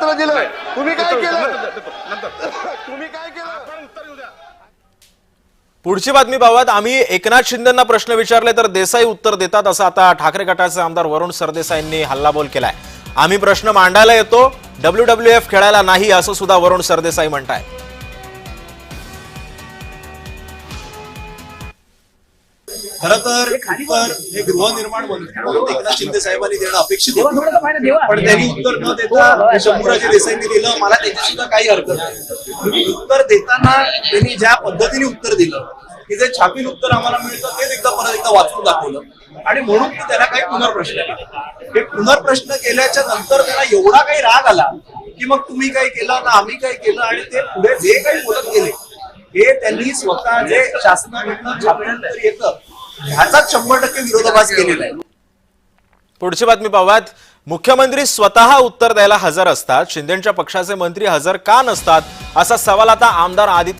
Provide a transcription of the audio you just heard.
पत्र दिलं तुम्ही काय केलं? तुम्ही काय केलं? आपण उत्तर येऊ द्या. पुढची बातमी पाहूयात. आम्ही एकनाथ शिंदेना प्रश्न विचारले तर देसाई उत्तर देतात असं आता ठाकरे गटाचे आमदार वरुण सरदेसाईंनी हल्लाबोल केलाय. आम्ही प्रश्न मांडायला येतो. डब्ल्यू डब्ल्यू एफ खेळायला नाही असं सुद्धा वरुण सरदेसाई म्हणताय. खरं तर हे गृहनिर्माण मंत्री म्हणून एकनाथ शिंदे साहेबांनी देणं अपेक्षित होतं. पण त्यांनी उत्तर न देता शंभूराजे देसाईंनी दिलं. मला त्याची सुद्धा काही हरकत नाही. उत्तर देताना त्यांनी ज्या पद्धतीने उत्तर दिलं की जे छापील उत्तर आम्हाला मिळतं तेच एकदा परत एकदा वाचून दाखवलं. आणि म्हणून मी त्याला काही पुनर्प्रश्न केले. हे पुनर्प्रश्न केल्याच्यानंतर त्याला एवढा काही राग आला की मग तुम्ही काय केलं ना आम्ही काय केलं आणि ते पुढे जे काही बोलत गेले हे त्यांनी स्वतः जे शासनाकडनं छापल्यानंतर येतं ह्याचाच शंभर टक्के विरोधाभास केलेला आहे. पुढची बातमी पाहूयात. मुख्यमंत्री स्वतः उत्तर द्यायला हजर असतात. शिंदेच्या पक्षाचे मंत्री हजर का नसतात? असा सवाल आता आमदार आदित्य